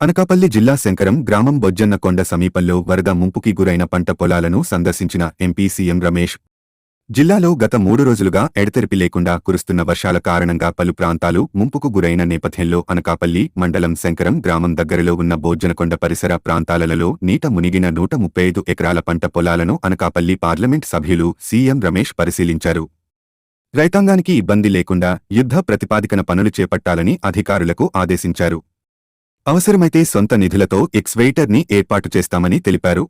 అనకాపల్లి జిల్లా శంకరం గ్రామం బొజ్జన్నకొండ సమీపంలో వరద ముంపుకి గురైన పంట పొలాలను సందర్శించిన ఎంపీ సీఎం రమేష్. జిల్లాలో గత మూడు రోజులుగా ఎడతెరిపి లేకుండా కురుస్తున్న వర్షాల కారణంగా పలు ప్రాంతాలు ముంపుకు గురైన నేపథ్యంలో అనకాపల్లి మండలం శంకరం గ్రామం దగ్గరలో ఉన్న బోజ్జనకొండ పరిసర ప్రాంతాలలో నీట మునిగిన నూట ముప్పై ఐదు ఎకరాల పంట పొలాలను అనకాపల్లి పార్లమెంట్ సభ్యులు సీఎం రమేష్ పరిశీలించారు. రైతాంగానికి ఇబ్బంది లేకుండా యుద్ధ ప్రతిపాదికన పనులు చేపట్టాలని అధికారులకు ఆదేశించారు. అవసరమైతే సొంత నిధులతో ఎక్స్వేటర్ని ఏర్పాటు చేస్తామని తెలిపారు.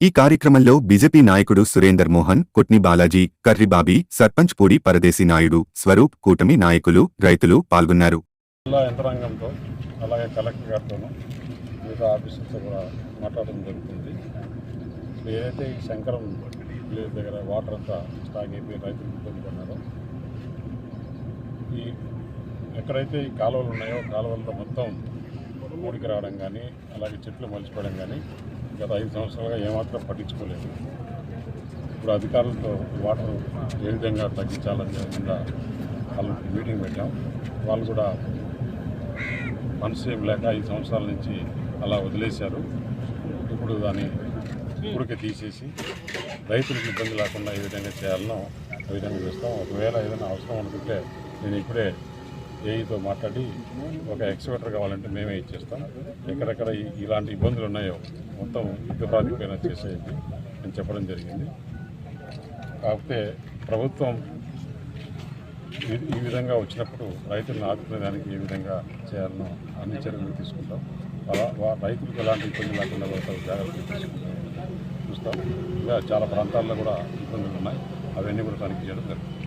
ఈ కార్యక్రమంలో బీజేపీ నాయకుడు సురేందర్ మోహన్ కొట్ని బాలాజీ కర్రిబాబీ సర్పంచ్ పూడి పరదేశి నాయుడు స్వరూప్ కూటమి నాయకులు రైతులు పాల్గొన్నారు. జిల్లా యంత్రాంగంతో అలాగే కలెక్టర్ గారితోనూ మిగతా ఆఫీసర్తో కూడా మాట్లాడడం జరుగుతుంది. ఏదైతే ఈ శంకరం విలేజ్ దగ్గర వాటర్ అంతా స్టాక్ అయిపోయి రైతులు ఇబ్బంది ఈ ఎక్కడైతే ఈ కాలువలు ఉన్నాయో కాలువల్లో మొత్తం ఊడికి రావడం కానీ అలాగే చెట్లు మలిచిపోవడం కానీ గత ఐదు సంవత్సరాలుగా ఏమాత్రం పట్టించుకోలేదు. ఇప్పుడు అధికారులతో వాటర్ ఏ విధంగా తగ్గించాలని విధంగా వాళ్ళకి మీటింగ్ పెట్టాం. వాళ్ళు కూడా మనసు ఏం లేక ఐదు సంవత్సరాల నుంచి అలా వదిలేశారు. ఇప్పుడు దాన్ని ఊరికి తీసేసి రైతులకు ఇబ్బంది లేకుండా ఏ విధంగా చేయాలనో ఆ విధంగా చేస్తాం. ఒకవేళ ఏదైనా అవసరం అనుకుంటే నేను ఇప్పుడే ఏఈతో మాట్లాడి ఒక ఎక్స్పెక్టర్ కావాలంటే మేమే ఇచ్చేస్తాం. ఎక్కడెక్కడ ఇలాంటి ఇబ్బందులు ఉన్నాయో మొత్తం యుద్ధ ప్రాతిపైన చేసేది అని చెప్పడం జరిగింది. కాకపోతే ప్రభుత్వం ఈ- విధంగా వచ్చినప్పుడు రైతులను ఆదుకునేదానికి ఏ విధంగా చేయాలనో అన్ని చర్యలు తీసుకుంటాం. అలా రైతులకు ఎలాంటి ఇబ్బంది లేకుండా కూడా జాగ్రత్తలు తీసుకుంటాం. చూస్తాం. ఇంకా చాలా ప్రాంతాల్లో కూడా ఇబ్బందులు ఉన్నాయి. అవన్నీ కూడా తనిఖీ చేయడం జరుగుతుంది.